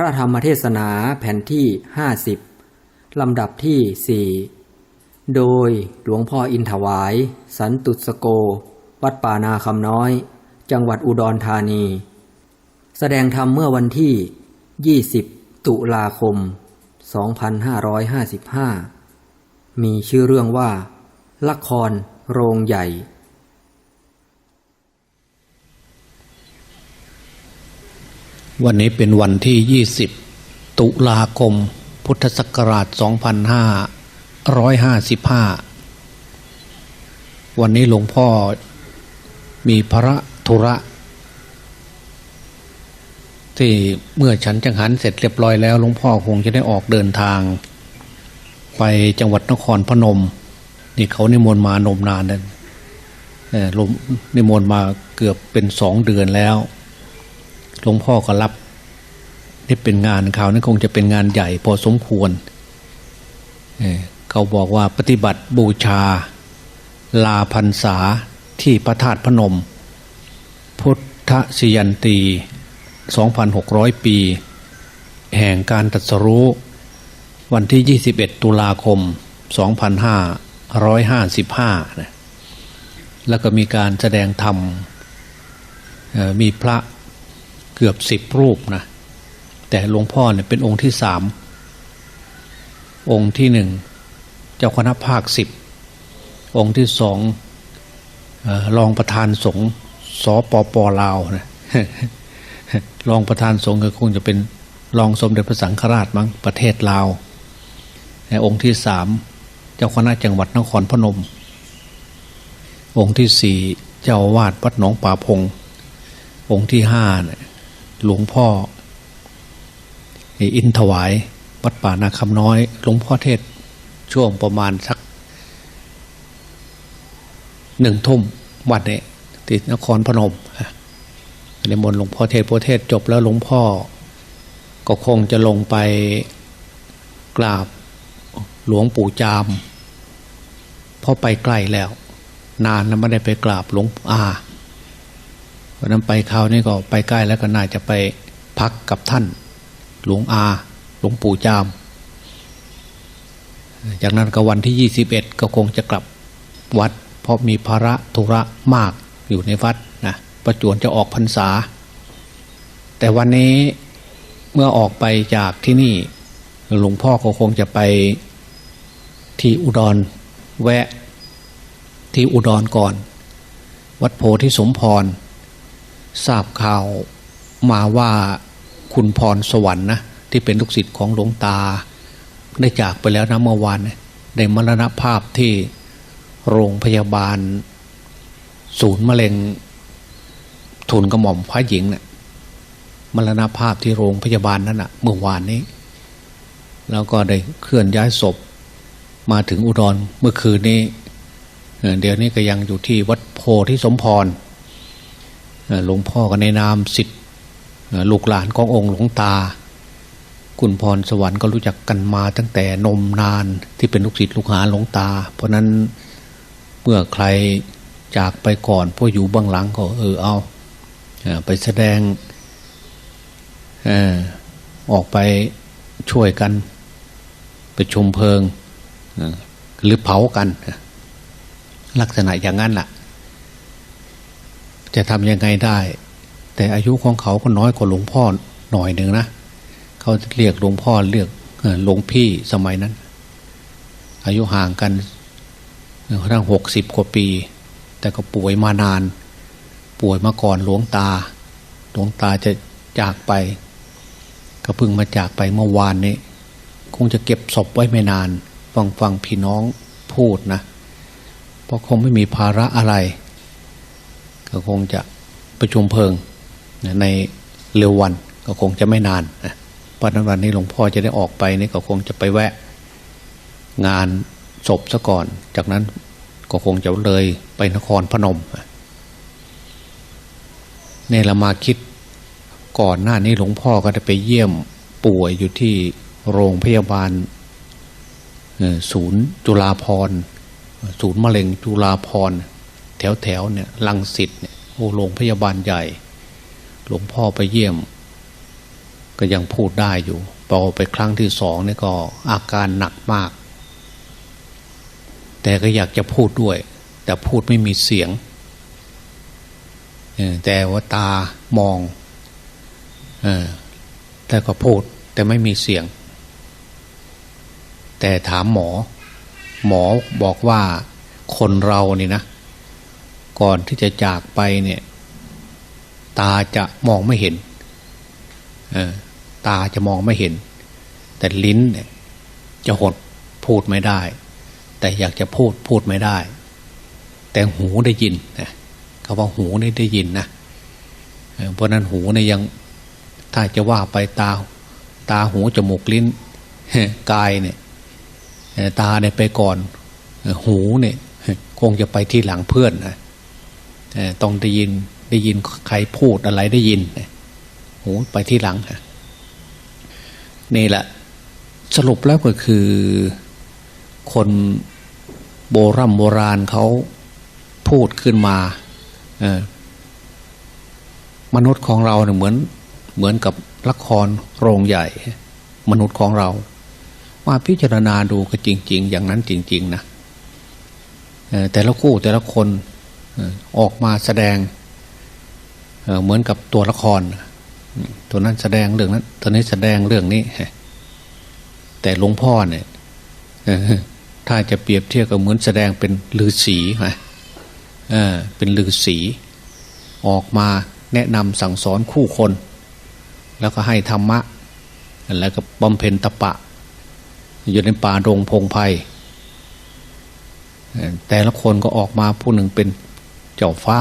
ระธรรมเทศนาแผ่นที่ 50 ลำดับที่ 4 โดยหลวงพ่ออินถวาย สันตุสโก วัดป่านาคำน้อย จังหวัดอุดรธานี แสดงธรรมเมื่อวันที่ 20 ตุลาคม 2555 มีชื่อเรื่องว่า ละครโรงใหญ่ วันนี้เป็นวันที่ 20 ตุลาคม พุทธศักราช 2555 วันนี้หลวงพ่อมีพระธุระ ที่เมื่อฉันจังหันเสร็จเรียบร้อยแล้วหลวงพ่อคงจะได้ออกเดินทาง ไปจังหวัดนครพนม นี่เขานิมนต์มานมนานแล้วเอ่อลมนิมนต์มาเกือบเป็นสองเดือนแล้ว หลวงพ่อก็รับนี่เป็นงานเขานี่คงจะเป็นงานใหญ่พอสมควรเเขาบอกว่าปฏิบัติบูชา ลาพันษาที่พระธาตุพนม พุทธชยันตี 2,600 ปี แห่งการตรัสรู้วันที่ 21 ตุลาคม 2555นะแล้วก็มีการแสดงธรรมมีพระ กือบสิบรูปนะแต่หลวงพ่อเนี่ยเป็นองค์ที่สามองค์ที่หนึ่งเจ้าคณะภาคสิบองค์ที่สองเอ่อรองประธานสงฆ์สปปลาวนะรองประธานสงฆ์ก็คงจะเป็นรองสมเด็จพระสังฆราชมั้งประเทศลาวแต่องค์ที่สามเจ้าคณะจังหวัดนครพนม องค์ที่สี่เจ้าอาวาดวัดหนองป่าพง องค์ที่ห้าเนี่ย หลวงพ่ออินถวายวัดป่านาคำน้อย หลวงพ่อเทศช่วงประมาณสักหนึ่งทุ่มวันเนี่ยติดนครพนมในมนหลวงพ่อเทศพระเทศจบแล้วหลวงพ่อ ก็คงจะลงไปกราบหลวงปู่จามเพราะไปใกล้แล้ว นานแล้วไม่ได้ไปกราบหลวงอา เพราะนั้นไปคราวนี้ก็ไปใกล้แล้วก็น่าจะไปพักกับท่าน หลวงอา หลวงปู่จาม จากนั้นก็วันที่ 21 ก็คงจะกลับวัด เพราะมีภาระธุระมากอยู่ในวัดนะประจวนจะออกพรรษา แต่วันนี้เมื่อออกไปจากที่นี่ หลวงพ่อก็คงจะไปที่อุดรแวะที่อุดรก่อน วัดโพธิสมพร ทราบข่าวมาว่าคุณพรสวรรค์นะที่เป็นลูกศิษย์ของหลวงตา ได้จากไปแล้วนะเมื่อวานเนี่ยได้มรณภาพที่โรงพยาบาล ศูนย์มะเร็งทุนกระหม่อมพระหญิงเนี่ยมรณภาพที่โรงพยาบาลนั้นนะเมื่อวานนี้ แล้วก็ได้เคลื่อนย้ายศพ มาถึงอุดรเมื่อคืนนี้ เดี๋ยวนี้ก็ยังอยู่ที่วัดโพธิสมพร หลวงพ่อก็ในนามสิทธิ์ลูกหลานขององค์หลวงตา คุณพรสวรรค์ก็รู้จักกันมาตั้งแต่นมนานที่เป็นลูกศิษย์ลูกหาหลวงตา เพราะนั้นเมื่อใครจากไปก่อนพวกอยู่เบื้องหลังก็เออเอาไปแสดงออกไปช่วยกันไปชมเพลิงหรือเผากัน ลักษณะอย่างนั้นแหละ จะทำยังไงได้ แต่อายุของเขาก็น้อยกว่าหลวงพ่อหน่อยหนึ่งนะเขาเรียกหลวงพ่อเรียกหลวงพี่สมัยนั้น อายุห่างกันทั้งหกสิบกว่าปี แต่ก็ป่วยมานาน ป่วยมาก่อนหลวงตา หลวงตาจะจากไป ก็เพิ่งมาจากไปเมื่อวานนี้ คงจะเก็บศพไว้ไม่นาน ฟังฟังพี่น้องพูดนะ เพราะคงไม่มีภาระอะไร ก็คงจะประชุมเพลิงในเร็ววันก็คงจะไม่นานเพราะนั้นวันนี้หลวงพ่อจะได้ออกไปนี่ก็คงจะไปแวะ งานศพซะก่อน จากนั้นก็คงจะเลยไปนครพนมเนี่ยเรามาคิดก่อนหน้านี้หลวงพ่อก็ได้ไปเยี่ยมป่วยอยู่ที่โรงพยาบาลศูนย์จุฬาพรศูนย์มะเร็งจุฬาพร แถวแถวๆเนี่ยลังสิตเนี่ยโอ้โรงพยาบาลใหญ่ หลวงพ่อไปเยี่ยม ก็ยังพูดได้อยู่พอไปครั้งที่สองเนี่ยก็อาการหนักมาก แต่ก็อยากจะพูดด้วย แต่พูดไม่มีเสียงแต่ว่าตามองอแต่ก็พูดแต่ไม่มีเสียง แต่ถามหมอ หมอบอกว่าคนเรานี่นะ ก่อนที่จะจากไปเนี่ย ตาจะมองไม่เห็นตาจะมองไม่เห็น แต่ลิ้นเนี่ยจะหดพูดไม่ได้ แต่อยากจะพูดพูดไม่ได้ แต่หูได้ยินนะคำว่าหูนี่ได้ยินนะเพราะนั้นหูเนี่ยยังถ้าจะว่าไปตา ตาหูจมูกลิ้นกายเนี่ยตาเนี่ยไปก่อน หูเนี่ยคงจะไปที่หลังเพื่อนนะ ต้องได้ยินได้ยินใครพูดอะไรได้ยินโหไปที่หลังฮะนี่แหละ สรุปแล้วก็คือ คนโบรโบราณเขาพูดขึ้นมาเออมนุษย์ของเราเนี่ยเหมือนเหมือนกับละครโรงใหญ่ มนุษย์ของเราว่าพิจารณาดูก็จริง ๆ อย่างนั้นจริง ๆ นะแต่ละคู่แต่ละคน ออกมาแสดงเหมือนกับตัวละคร ตัวนั้นแสดงเรื่องนั้น ตัวนี้แสดงเรื่องนี้ แต่หลวงพ่อเนี่ยถ้าจะเปรียบเทียบก็เหมือนแสดงเป็นลือสีไหมเออเป็นลือสี ออกมาแนะนำสั่งสอนคู่คน แล้วก็ให้ธรรมะ แล้วก็บำเพ็ญตปะ อยู่ในป่าดงพงไพ่แต่ละคนก็ออกมาผู้หนึ่งเป็น เจ้าฟ้า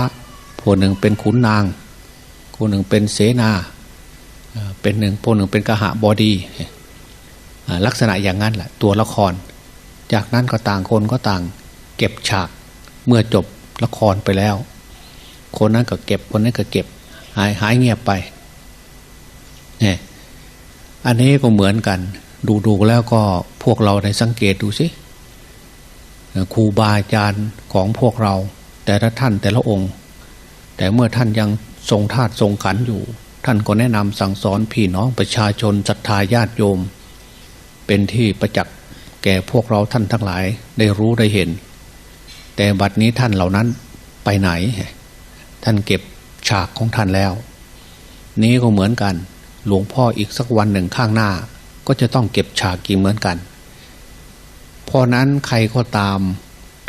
ผู้หนึ่งเป็นขุนนางผู้หนึ่งเป็นเสนาเป็นหนึ่งผู้หนึ่งเป็นกหะบอดี ลักษณะอย่างนั้นแหละตัวละคร จากนั้นก็ต่างคนก็ต่าง เก็บฉากเมื่อจบละครไปแล้ว คนนั้นก็เก็บคนนั้นก็เก็บหายหายเงียบไปเนี่ยอันนี้ก็เหมือนกัน ดูดูแล้วก็พวกเราในสังเกตดูสิครูบาอาจารย์ของพวกเรา แต่ละท่านแต่ละองค์ แต่เมื่อท่านยังทรงธาตุทรงขันอยู่ ท่านก็แนะนำสั่งสอนพี่น้องประชาชนศรัทธาญาติโยม เป็นที่ประจักษ์แก่พวกเราท่านทั้งหลายได้รู้ได้เห็น แต่บัดนี้ท่านเหล่านั้นไปไหน ท่านเก็บฉากของท่านแล้ว นี้ก็เหมือนกัน หลวงพ่ออีกสักวันหนึ่งข้างหน้า ก็จะต้องเก็บฉากกินเหมือนกัน เพราะนั้นใครก็ตาม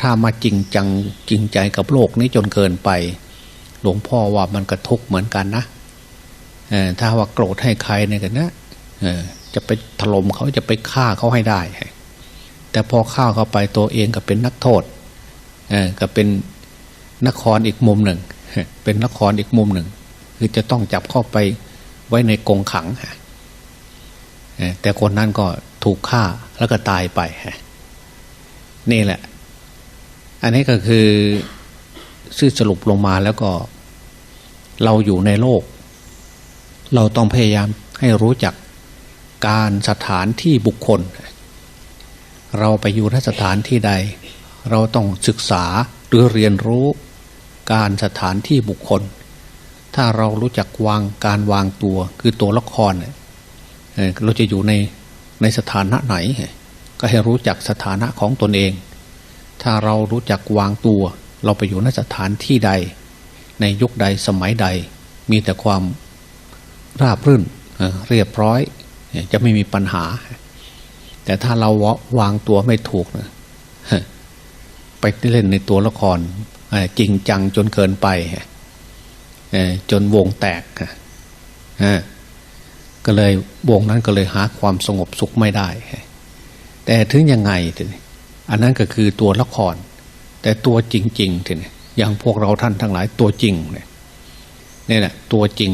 ถ้ามาจริงจังจริงใจกับโลกนี้จนเกินไป หลวงพ่อว่ามันกระทุกเหมือนกันนะอถ้าว่าโกรธให้ใครเนี่ยกันนะจะไปถล่มเขาจะไปฆ่าเขาให้ได้ แต่พอฆ่าเขาไปตัวเองก็เป็นนักโทษอก็เป็นนครอีกมุมหนึ่ง เป็นนครอีกมุมหนึ่ง คือจะต้องจับเข้าไปไว้ในกรงขังแต่คนนั้นก็ถูกฆ่าแล้วก็ตายไปนี่แหละ นนี้ก็คือซื่อสรุปลงมาแล้วก็ เราอยู่ในโลก เราต้องพยายามให้รู้จักการสถานที่บุคคล เราไปอยู่นสถานที่ใด เราต้องศึกษาหรือเรียนรู้การสถานที่บุคคล ถ้าเรารู้จักวางการวางตัวคือตัวละครเราจะอยู่ในในสถานะไหน ก็ให้รู้จักสถานะของตนเอง ถ้าเรารู้จักวางตัว เราไปอยู่นสถานที่ใด ในยุคใดสมัยใด มีแต่ความราบรื่นเรียบร้อย จะไม่มีปัญหา แต่ถ้าเราวางตัวไม่ถูกนะไปเล่นในตัวละครจริงจังจนเกินไปจนวงแตกก็เลยวงนั้นก็เลยหาความสงบสุขไม่ได้ แต่ถึงยังไง อันนั้นก็คือตัวละคร แต่ตัวจริงๆทีนี้อย่างพวกเราท่านทั้งหลายตัวจริงเนี่ยนี่แหละตัวจริง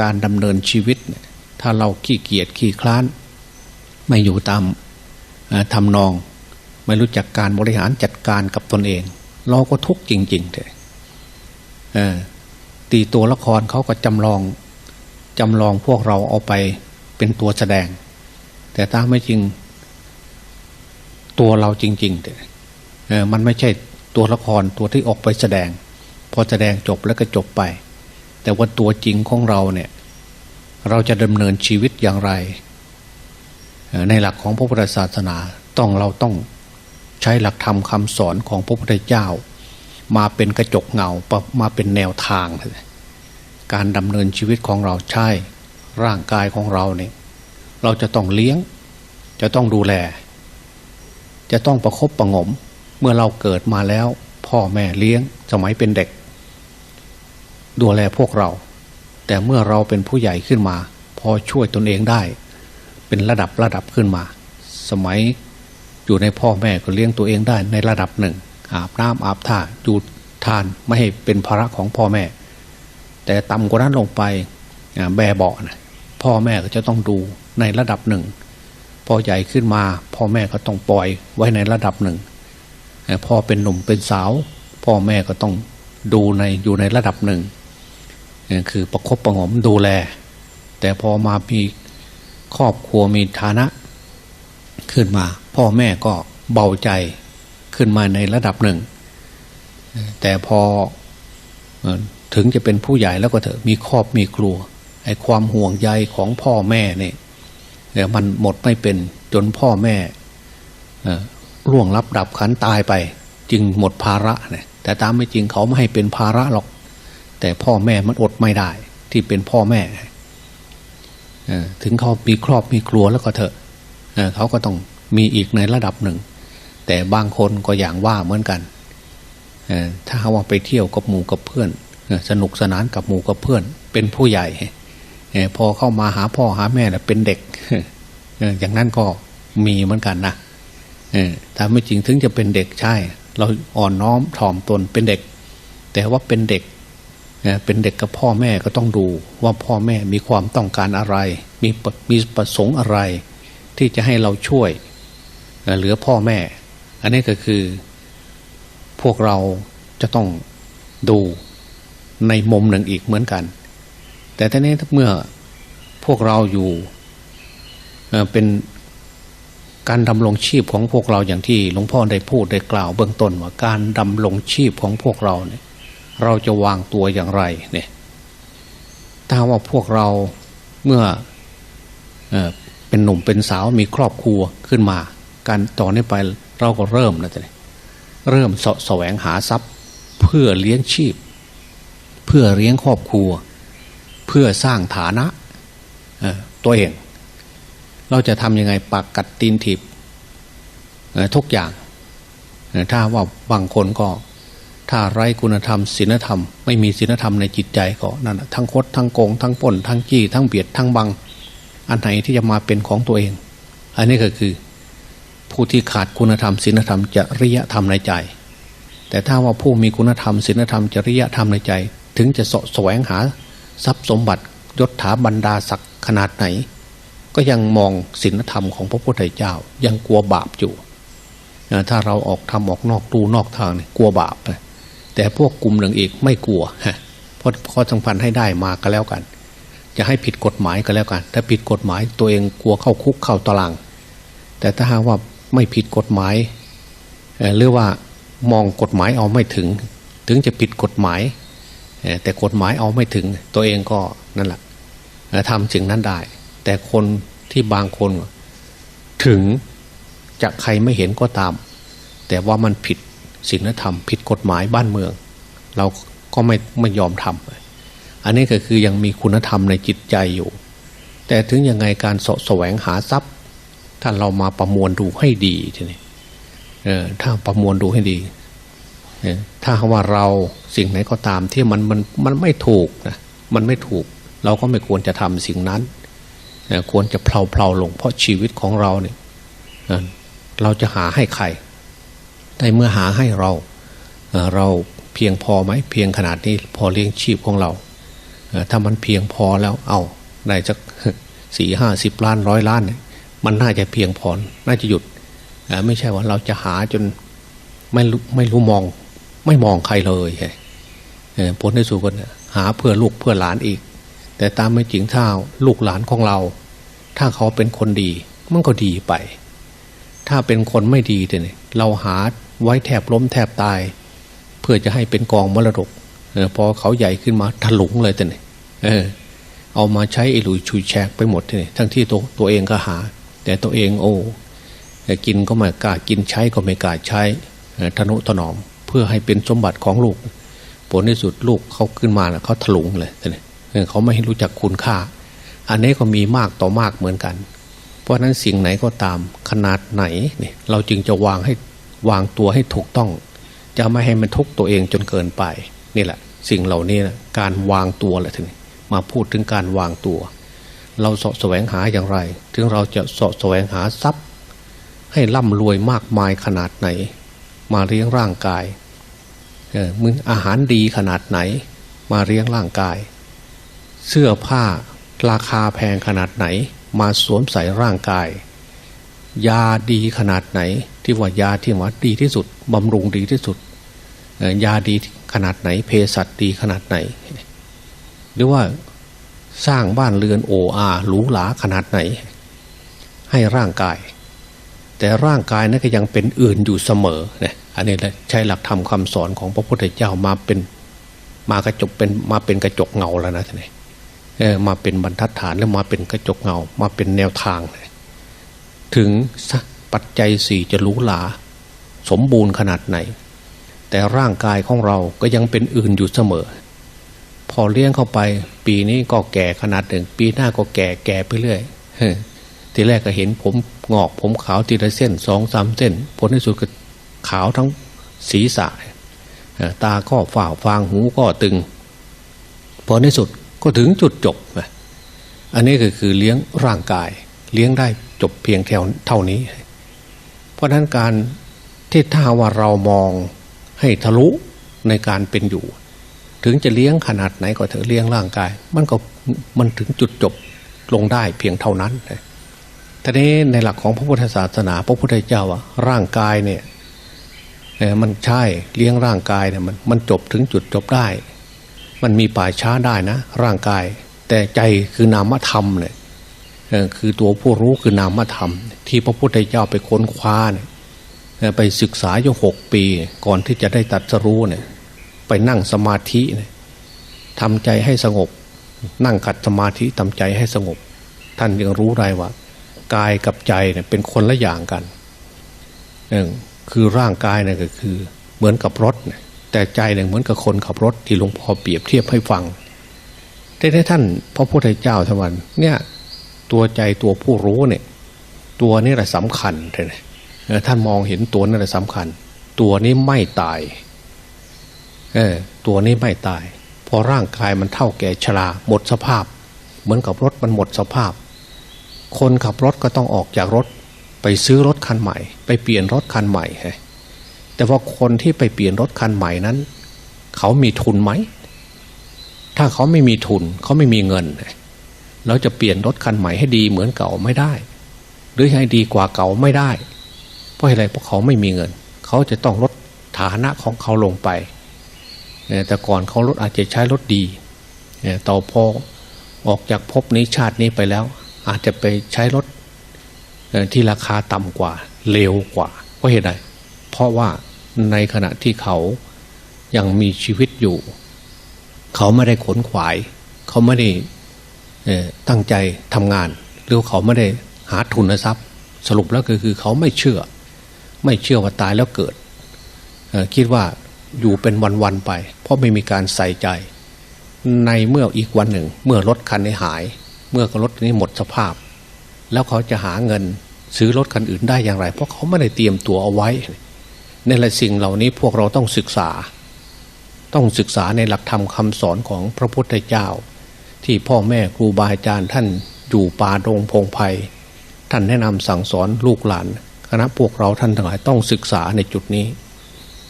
การดำเนินชีวิตเนี่ยถ้าเราขี้เกียจขี้คลาน ไม่อยู่ตามเอ่อทำนอง ไม่รู้จักการบริหารจัดการกับตนเอง เราก็ทุกข์จริงๆเลยเออตีตัวละครเขาก็จำลองจำลองพวกเราเอาไปเป็นตัวแสดง แต่ถ้าไม่จริง ตัวเราจริงๆเนี่ยเออมันไม่ใช่ตัวละครตัวที่ออกไปแสดง พอแสดงจบแล้วก็จบไป แต่ว่าตัวจริงของเราเนี่ย เราจะดำเนินชีวิตอย่างไร ในหลักของพระพุทธศาสนาต้องเราต้องใช้หลักธรรมคำสอนของพระพุทธเจ้า มาเป็นกระจกเงามาเป็นแนวทาง การดำเนินชีวิตของเราใช่ ร่างกายของเราเนี่ย เราจะต้องเลี้ยง จะต้องดูแล จะต้องประคบประงม เมื่อเราเกิดมาแล้ว พ่อแม่เลี้ยงสมัยเป็นเด็ก ดูแลพวกเรา แต่เมื่อเราเป็นผู้ใหญ่ขึ้นมา พอช่วยตนเองได้ เป็นระดับระดับขึ้นมา สมัยอยู่ในพ่อแม่ก็เลี้ยงตัวเองได้ในระดับหนึ่ง อาบน้ำอาบท่าจูดทานไม่ให้เป็นภาระของพ่อแม่ แต่ต่ำกว่านั้นลงไปแบเบาะนะพ่อแม่ก็จะต้องดูในระดับหนึ่ง พอใหญ่ขึ้นมา พ่อแม่ก็ต้องปล่อยไว้ในระดับหนึ่งพอเป็นหนุ่มเป็นสาว พ่อแม่ก็ต้องดูในอยู่ในระดับหนึ่งคือประคบประงมดูแล แต่พอมามีครอบครัวมีฐานะ ขึ้นมา พ่อแม่ก็เบาใจขึ้นมาในระดับหนึ่ง แต่พอถึงจะเป็นผู้ใหญ่แล้วก็เถอะมีครอบมีครัวไอ้ความห่วงใยของพ่อแม่เนี่ย เดี๋ยวมันหมดไม่เป็นจนพ่อแม่ล่วงลับดับขันตายไป จึงหมดภาระเนี่ยแต่ตามไม่จริงเขาไม่ให้เป็นภาระหรอก แต่พ่อแม่มันอดไม่ได้ ที่เป็นพ่อแม่ถึงเขามีครอบมีครัวแล้วก็เถอะเขาก็ต้องมีอีกในระดับหนึ่ง แต่บางคนก็อย่างว่าเหมือนกันถ้าว่าไปเที่ยวกับหมู่กับเพื่อน สนุกสนานกับหมู่กับเพื่อน เป็นผู้ใหญ่ พอเข้ามาหาพ่อหาแม่เป็นเด็กอย่างนั้นก็มีเหมือนกันนะถ้าไม่จริงถึงจะเป็นเด็กใช่ เราอ่อนน้อมถ่อมตนเป็นเด็ก แต่ว่าเป็นเด็กเป็นเด็กกับพ่อแม่ก็ต้องดูว่าพ่อแม่มีความต้องการอะไร มีมีประสงค์อะไร ที่จะให้เราช่วยเหลือพ่อแม่ อันนี้ก็คือพวกเราจะต้องดูในมุมหนึ่งอีกเหมือนกัน แต่ทีนี้เมื่อพวกเราอยู่เป็นการดำรงชีพของพวกเราอย่างที่หลวงพ่อได้พูดได้กล่าวเบื้องต้นว่าการดำรงชีพของพวกเราเนี่ย เราจะวางตัวอย่างไรเนี่ยถ้าว่าพวกเราเมื่อเอเป็นหนุ่มเป็นสาวมีครอบครัวขึ้นมา การต่อนนี้ไปเราก็เริ่มนะจ๊ะเริ่มสะแสวงหาทรัพย์เพื่อเลี้ยงชีพ เพื่อเลี้ยงครอบครัว พื่อสร้างฐานะตัวเอง เราจะทำยังไงปากกัดตีนถีบทุกอย่าง ถ้าว่าบางคนก็ ถ้าไร้คุณธรรมศีลธรรม ไม่มีศีลธรรมในจิตใจก็นั่นทั้งคดทั้งโกง ทั้งปล้นทั้งจี้ทั้งเบียดทั้งบัง อันไหนที่จะมาเป็นของตัวเอง อันนี้ก็คือ ผู้ที่ขาดคุณธรรมศีลธรรมจริยธรรมในใจ แต่ถ้าว่าผู้มีคุณธรรมศีลธรรมจริยธรรมในใจ ถึงจะสะแสวงหา ทรัพย์สมบัติยศถาบรรดาศักดิ์ขนาดไหน ก็ยังมองศีลธรรมของพระพุทธเจ้า ยังกลัวบาปอยู่ถ้าเราออกทำออกนอกตูนอกทางเนี่ยกลัวบาปแต่พวกกลุ่มหนึ่งอีกไม่กลัวเพราะข้อสำคัญให้ได้มาก็แล้วกัน จะให้ผิดกฎหมายก็แล้วกัน ถ้าผิดกฎหมายตัวเองกลัวเข้าคุกเข้าตาราง แต่ถ้าหากว่าไม่ผิดกฎหมายเอ่อหรือว่ามองกฎหมายเอาไม่ถึง ถึงจะผิดกฎหมาย แต่กฎหมายเอาไม่ถึงตัวเองก็นั่นแหละทำสิ่งนั้นได้ แต่คนที่บางคน ถึงจะใครไม่เห็นก็ตาม แต่ว่ามันผิดศีลธรรม ผิดกฎหมายบ้านเมือง เราก็ไม่ไม่ยอมทำอันนี้ก็คือยังมีคุณธรรมในจิตใจอยู่ แต่ถึงยังไงการสะแสวงหาทรัพย์ถ้าเรามาประมวลดูให้ดีทีนี้ถ้าประมวลดูให้ดีถ้าว่าเรา สิ่งไหนก็ตามที่มันมันมันไม่ถูกนะมันไม่ถูก เราก็ไม่ควรจะทำสิ่งนั้นควรจะเพลาเพลาๆลง เพราะชีวิตของเราเนี่ยเราจะหาให้ใครแต่เมื่อหาให้เรา เราเพียงพอไหมเพียงขนาดนี้พอเลี้ยงชีพของเรา ถ้ามันเพียงพอแล้วเอาได้สักสี่ห้าสิบล้านร้อยล้านเนี่ยมันน่าจะเพียงพอน่าจะหยุดไม่ใช่ว่าเราจะหาจนไม่รู้ไม่รู้มอง ไม่มองใครเลยเอ่ ผลที่สุดก็เนี่ยหาเพื่อลูกเพื่อหลานอีก แต่ตามไม่จริงถ้าลูกหลานของเรา ถ้าเขาเป็นคนดีมันก็ดีไป ถ้าเป็นคนไม่ดีเนี่ยเราหาไว้แทบล้มแทบตาย เพื่อจะให้เป็นกองมรดกเอพอเขาใหญ่ขึ้นมาถลุงเลยแต่เนี่ยเอามาใช้ไอ้หลุยชุยแชกไปหมดทีนี่ทั้งที่ตัวตัวเองก็หา แต่ตัวเองโอ้แต่กินก็ไม่กล้ากินใช้ก็ไม่กล้าใช้เอ่อทนุถนอม เพื่อให้เป็นสมบัติของลูก ผลที่สุดลูกเขาขึ้นมาน่ะเขาถลุงเลยทีนี่เออเขาไม่รู้จักคุณค่า อันนี้ก็มีมากต่อมากเหมือนกัน เพราะฉะนั้นสิ่งไหนก็ตามขนาดไหนเนี่ยเราจึงจะวางให้วางตัวให้ถูกต้อง จะไม่ให้มันทุกตัวเองจนเกินไปนี่แหละ สิ่งเหล่านี้นะการวางตัวแหละทีนี้มาพูดถึงการวางตัว เราสาะแสวงหาอย่างไร ถึงเราจะสาะแสวงหาทรัพย์ ให้ร่ำรวยมากมายขนาดไหน มาเลี้ยงร่างกาย มึงอาหารดีขนาดไหน มาเลี้ยงร่างกาย เสื้อผ้าราคาแพงขนาดไหน มาสวมใส่ร่างกาย ยาดีขนาดไหน ที่ว่ายาที่ว่าดีที่สุดบำรุงดีที่สุด ยาดีขนาดไหนเภสัชดีขนาดไหน หรือว่าสร้างบ้านเรือนโออาหรูหราขนาดไหน ให้ร่างกาย แต่ร่างกายนั้นก็ยังเป็นอื่นอยู่เสมอเนี่ยอันนี้แหละใช้หลักธรรมคำสอนของพระพุทธเจ้ามาเป็นมากระจกเป็นมาเป็นกระจกเงาแล้วนะท่านนี่เออมาเป็นบรรทัดฐานแล้วมาเป็นกระจกเงา มาเป็นแนวทาง ถึงปัจจัยสี่จะรู้หลา สมบูรณ์ขนาดไหน แต่ร่างกายของเราก็ยังเป็นอื่นอยู่เสมอ พอเลี้ยงเข้าไป ปีนี้ก็แก่ขนาดหนึ่ง ปีหน้าก็แก่แก่ไปเรื่อยเฮ้อทีแรกก็เห็นผม งอกผมขาวทีละเส้นสองสามเส้น ผลที่สุดก็ขาวทั้งศีรษะตาก็ฝ่าฟางหูก็ตึง ผลที่สุดก็ถึงจุดจบ อันนี้ก็คือเลี้ยงร่างกาย เลี้ยงได้จบเพียงแค่เท่านี้ เพราะฉะนั้นการที่ถ้าว่าเรามองให้ทะลุในการเป็นอยู่ ถึงจะเลี้ยงขนาดไหนก็เถอะเลี้ยงร่างกาย มันก็มันถึงจุดจบลงได้เพียงเท่านั้น ทีนี้ในหลักของพระพุทธศาสนา พระพุทธเจ้าอะร่างกายเนี่ยเอ่อมันใช่เลี้ยงร่างกายเนี่ยมันมันจบถึงจุดจบได้ มันมีป่าช้าได้นะ ร่างกาย แต่ใจคือนามธรรมเนี่ยคือตัวผู้รู้คือนามธรรม ที่พระพุทธเจ้าไปค้นคว้าเนี่ยไปศึกษาอยู่หกปี ก่อนที่จะได้ตัดสรู้เนี่ยไปนั่งสมาธิเนี่ยทำใจให้สงบ นั่งขัดสมาธิทำใจให้สงบ ท่านยังรู้ไรว่า กายกับใจเนี่ยเป็นคนละอย่างกันหนึ่งคือร่างกายเนี่ยก็คือเหมือนกับรถ แต่ใจเนี่ยเหมือนกับคนขับรถที่หลวงพ่อเปรียบเทียบให้ฟังแต่ในท่านพระพุทธเจ้าทวันเนี่ยตัวใจตัวผู้รู้เนี่ยตัวนี้แหละสำคัญเลยท่านมองเห็นตัวนั่นแหละสำคัญ ตัวนี้ไม่ตายเออตัวนี้ไม่ตาย พอร่างกายมันเท่าแก่ชราหมดสภาพ เหมือนกับรถมันหมดสภาพ คนขับรถก็ต้องออกจากรถ ไปซื้อรถคันใหม่ ไปเปลี่ยนรถคันใหม่แต่ว่าคนที่ไปเปลี่ยนรถคันใหม่นั้น เขามีทุนไหม ถ้าเขาไม่มีทุนเขาไม่มีเงินเราจะเปลี่ยนรถคันใหม่ให้ดีเหมือนเก่าไม่ได้ หรือให้ดีกว่าเก่าไม่ได้ เพราะอะไรเพราะเขาไม่มีเงิน เขาจะต้องลดฐานะของเขาลงไปแต่ก่อนเขารถอาจจะใช้รถดีต่อพอออกจากภพนี้ชาตินี้ไปแล้ว อาจจะไปใช้รถที่ราคาต่ำกว่าเร็วกว่า เพราะเหตุใดเพราะว่าในขณะที่เขายังมีชีวิตอยู่ เขาไม่ได้ขนขวาย เขาไม่ได้ตั้งใจทำงาน หรือเขาไม่ได้หาทุนทรัพย์ สรุปแล้วก็คือเขาไม่เชื่อ ไม่เชื่อว่าตายแล้วเกิด คิดว่าอยู่เป็นวันๆไป เพราะไม่มีการใส่ใจ ในเมื่ออีกวันหนึ่ง เมื่อรถคันนี้หาย เมื่อรถนี้หมดสภาพ แล้วเขาจะหาเงินซื้อรถคันอื่นได้อย่างไร เพราะเขาไม่ได้เตรียมตัวเอาไว้ในหลายสิ่งเหล่านี้พวกเราต้องศึกษา ต้องศึกษาในหลักธรรมคำสอนของพระพุทธเจ้า ที่พ่อแม่ครูบาอาจารย์ท่านอยู่ป่าดงพงไพ่ท่านแนะนำสั่งสอนลูกหลานคณะพวกเราท่านทั้งหลายต้องศึกษาในจุดนี้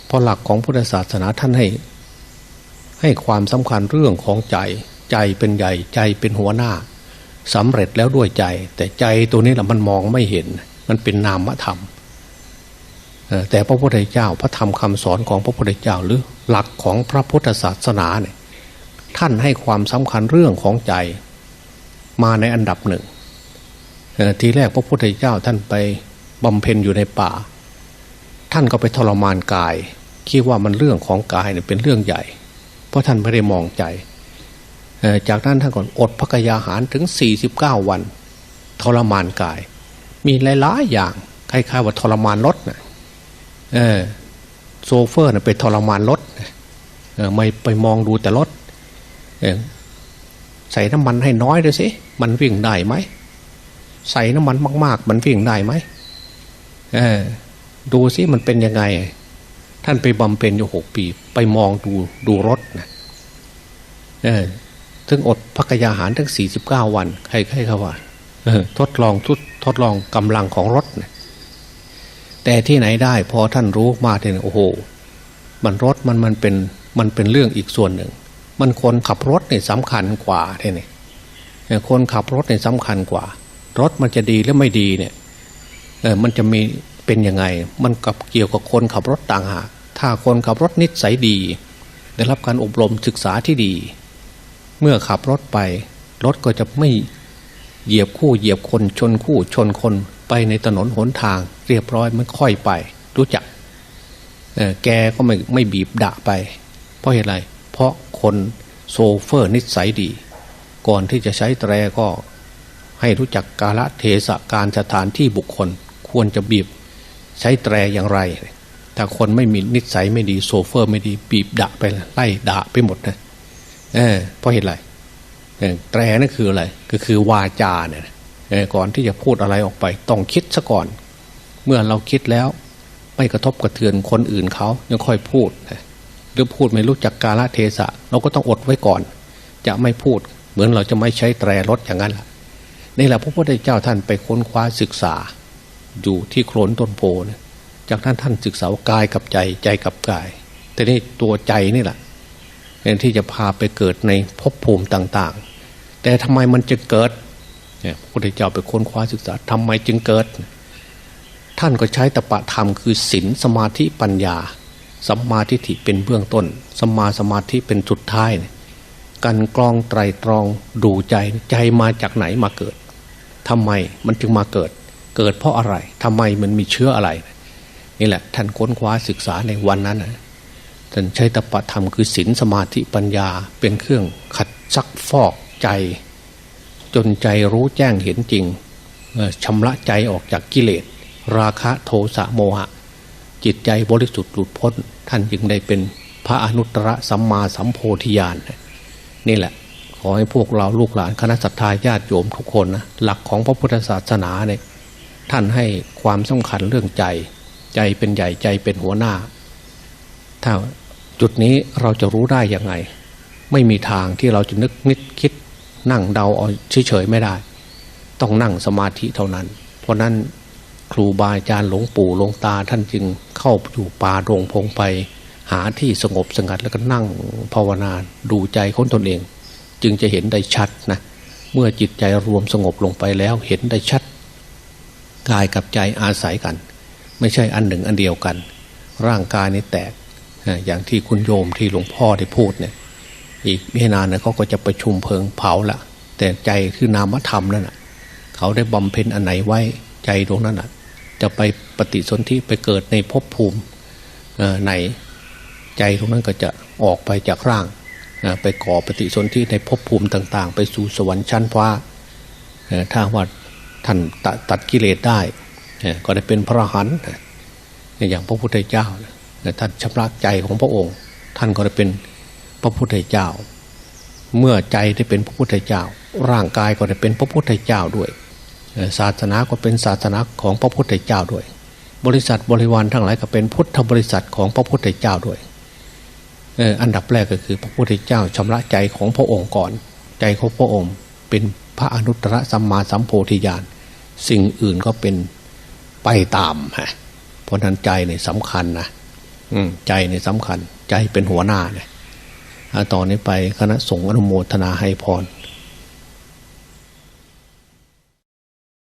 เพราะหลักของพุทธศาสนาท่านให้ ให้ความสำคัญเรื่องของใจ ใจเป็นใหญ่ใจเป็นหัวหน้า สำเร็จแล้วด้วยใจ แต่ใจตัวนี้แหละมันมองไม่เห็น มันเป็นนามธรรมแต่พระพุทธเจ้าพระธรรมคำสอนของพระพุทธเจ้าหรือหลักของพระพุทธศาสนาเนี่ยท่านให้ความสำคัญเรื่องของใจมาในอันดับหนึ่งทีแรกพระพุทธเจ้าท่านไปบำเพ็ญอยู่ในป่า ท่านก็ไปทรมานกายคิดว่ามันเรื่องของกายเนี่ยเป็นเรื่องใหญ่ เพราะท่านไม่ได้มองใจ จากนั้นท่านก่อนอดพระกยาหารถึง 49 วัน ทรมานกาย มีหลายๆอย่างคล้ายๆว่าทรมานรถนะเออโซเฟอร์นะไปทรมานรถเออไม่ไปมองดูแต่รถเออใส่น้ำมันให้น้อยด้วยสิมันวิ่งได้ไหมใส่น้ำมันมาก ๆ มันวิ่งได้ไหมเออดูสิมันเป็นยังไง ท่านไปบำเพ็ญอยู่หกปี ไปมองดูดูรถนะเออ ถึงอดพักยาหารทั้งสี่สิบเก้าวัน ใครใครเขาว่าเออทดลองทุดทดลองกำลังของรถนะแต่ที่ไหนได้พอท่านรู้มาเนี่ยโอ้โห มันรถมันมันเป็นมันเป็นเรื่องอีกส่วนหนึ่ง มันคนขับรถเนี่ยสำคัญกว่าทีนี่เออคนขับรถเนี่ยสำคัญกว่า รถมันจะดีหรือไม่ดีเนี่ยเออมันจะมีเป็นยังไง มันกับเกี่ยวกับคนขับรถต่างหากถ้าคนขับรถนิสัยดี ได้รับการอบรมศึกษาที่ดี เมื่อขับรถไป รถก็จะไม่เหยียบคู่เหยียบคนชนคู่ชนคนไปในถนนหนทาง เรียบร้อยมันค่อยไป รู้จักแกก็ไม่ไม่บีบดะไป เพราะเหตุไร เพราะคนโซเฟอร์นิสัยดี ก่อนที่จะใช้แตรก็ให้รู้จักกาลเทศะการสถานที่บุคคล ควรจะบีบใช้แตรอย่างไร ถ้าคนไม่มีนิสัยไม่ดีโซเฟอร์ไม่ดีบีบดะไปไล่ด่าไปหมดนะ เออเพราะเหตุไรแตรนั่นคืออะไร ก็คือวาจาเนี่ยก่อนที่จะพูดอะไรออกไป ต้องคิดซะก่อน เมื่อเราคิดแล้ว ไม่กระทบกระเทือนคนอื่นเขายังค่อยพูดหรือพูดไม่รู้จักกาลเทศะ เราก็ต้องอดไว้ก่อน จะไม่พูด เหมือนเราจะไม่ใช้แตรรถอย่างนั้นแหละนี่แหละพระพุทธเจ้าท่านไปค้นคว้าศึกษา อยู่ที่โคลนต้นโพนี่จากนั้นท่านศึกษากายกับใจใจกับกาย แต่นี่ตัวใจนี่แหละ ที่จะพาไปเกิดในภพภูมิต่าง ๆ แต่ทำไมมันจึงเกิดเนี่ยพระพุทธเจ้าไปค้นคว้าศึกษาทำไมจึงเกิด ท่านก็ใช้ตปะธรรมคือศีลสมาธิปัญญาสัมมาทิฏฐิเป็นเบื้องต้นสัมมาสมาธิเป็นสุดท้ายเนี่ยการกรองไตรตรองดูใจใจมาจากไหนมาเกิดทำไมมันจึงมาเกิด เกิดเพราะอะไรทำไมมันมีเชื้ออะไร นี่แหละ ท่านค้นคว้าศึกษาในวันนั้นนะ ท่านใช้ตปะธรรมคือศีลสมาธิปัญญาเป็นเครื่องขัดซักฟอกใจ จนใจรู้แจ้งเห็นจริงชำระใจออกจากกิเลส ราคะโทสะโมหะ จิตใจบริสุทธิ์หลุดพ้น ท่านจึงได้เป็นพระอนุตตรสัมมาสัมโพธิญาณนี่แหละ ขอให้พวกเราลูกหลานคณะสัตยาญาติโยมทุกคนนะหลักของพระพุทธศาสนาเนี่ยท่านให้ความสำคัญเรื่องใจ ใจเป็นใหญ่ใจเป็นหัวหน้า ถ้า จุดนี้เราจะรู้ได้ยังไง ไม่มีทางที่เราจะนึกนิดคิดนั่งเดาเอาเฉยๆไม่ได้ ต้องนั่งสมาธิเท่านั้น เพราะนั้นครูบาอาจารย์หลวงปู่หลวงตาท่านจึงเข้าอยู่ป่าโรงพงไป หาที่สงบสงัดแล้วก็นั่งภาวนาดูใจของตนเอง จึงจะเห็นได้ชัดนะเมื่อจิตใจรวมสงบลงไปแล้วเห็นได้ชัด กายกับใจอาศัยกัน ไม่ใช่อันหนึ่งอันเดียวกัน ร่างกายนี่แตก อย่างที่คุณโยมที่หลวงพ่อได้พูดเนี่ย อีกไม่นานนะเขาก็จะประชุมเพลิงเผาละแต่ใจคือนามธรรมนั่นน่ะเขาได้บำเพ็ญอันไหนไว้ใจตรงนั้นน่ะจะไปปฏิสนธิไปเกิดในภพภูมิอ่อไหนใจตรงนั้นก็จะออกไปจากร่างอ่อไปก่อปฏิสนธิในภพภูมิต่าง ๆ ไปสู่สวรรค์ชั้นฟ้าถ้าว่าท่านต,ตัดกิเลสได้ ก็ได้เป็นพระหันอย่างพระพุทธเจ้า เนี่ท่านชำระใจของพระองค์ ท่านก็ได้เป็นพระพุทธเจ้า เมื่อใจได้เป็นพระพุทธเจ้า ร่างกายก็ได้เป็นพระพุทธเจ้าด้วยศาสนาก็เป็นศาสนาของพระพุทธเจ้าด้วย บริษัทบริวารทั้งหลายก็เป็นพุทธบริษัทของพระพุทธเจ้าด้วยอันดับแรกก็คือพระพุทธเจ้าชำระใจของพระองค์ก่อน ใจของพระองค์ เป็นพระอนุตตรสัมมาสัมโพธิญาณสิ่งอื่นก็เป็นไปตามฮะเพราะนั้นใจเนี่ยสำคัญนะ ใจเนี่ยสำคัญ ใจเป็นหัวหน้าเนี่ยต่อนนี้ไปคณะสงฆ์อนุโมทนาให้พร